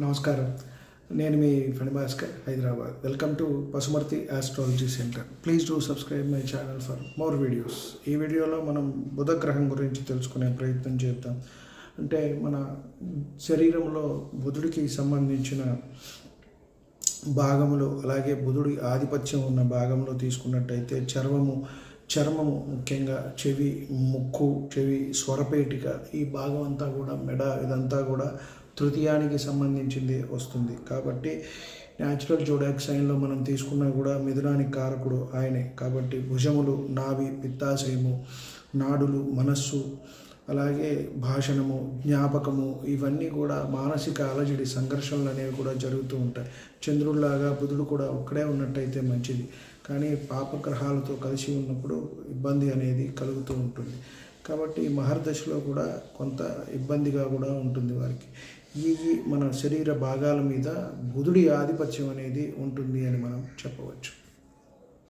నమస్కారం. నేను మీ Phanibhaskar Hyderabad. Welcome to Pasumarthi astrology centre please do subscribe my channel for more videos ఈ వీడియోలో మనం బుధ గ్రహం గురించి తెలుసుకునే ప్రయత్నం చేద్దాం. అంటే మన శరీరంలో బుధుడికి సంబంధించిన భాగములు అలాగే బుధుడి ఆధిపత్యం ఉన్న భాగంలో తీసుకున్నట్టయితే చర్మము చర్మము ముఖ్యంగా చెవి ముక్కు చెవి స్వరపేటిక ఈ భాగం అంతా కూడా మెడ ఇదంతా కూడా తృతీయానికి సంబంధించింది వస్తుంది. కాబట్టి న్యాచురల్ జోడాక్ సైన్లో మనం తీసుకున్నా కూడా మిథునానికి కారకుడు ఆయనే. కాబట్టి భుజములు నాభి పిత్తాశయము నాడులు మనస్సు అలాగే భాషణము జ్ఞాపకము ఇవన్నీ కూడా మానసిక అలజడి సంఘర్షణలు అనేవి కూడా జరుగుతూ ఉంటాయి. చంద్రుడిలాగా బుధుడు కూడా ఒక్కడే ఉన్నట్టయితే మంచిది. కానీ పాపగ్రహాలతో కలిసి ఉన్నప్పుడు ఇబ్బంది అనేది కలుగుతూ ఉంటుంది. కాబట్టి మహర్దశలో కూడా కొంత ఇబ్బందిగా కూడా ఉంటుంది వారికి. ఈ మన శరీర భాగాల మీద బుధుడి ఆధిపత్యం అనేది ఉంటుంది అని మనం చెప్పవచ్చు.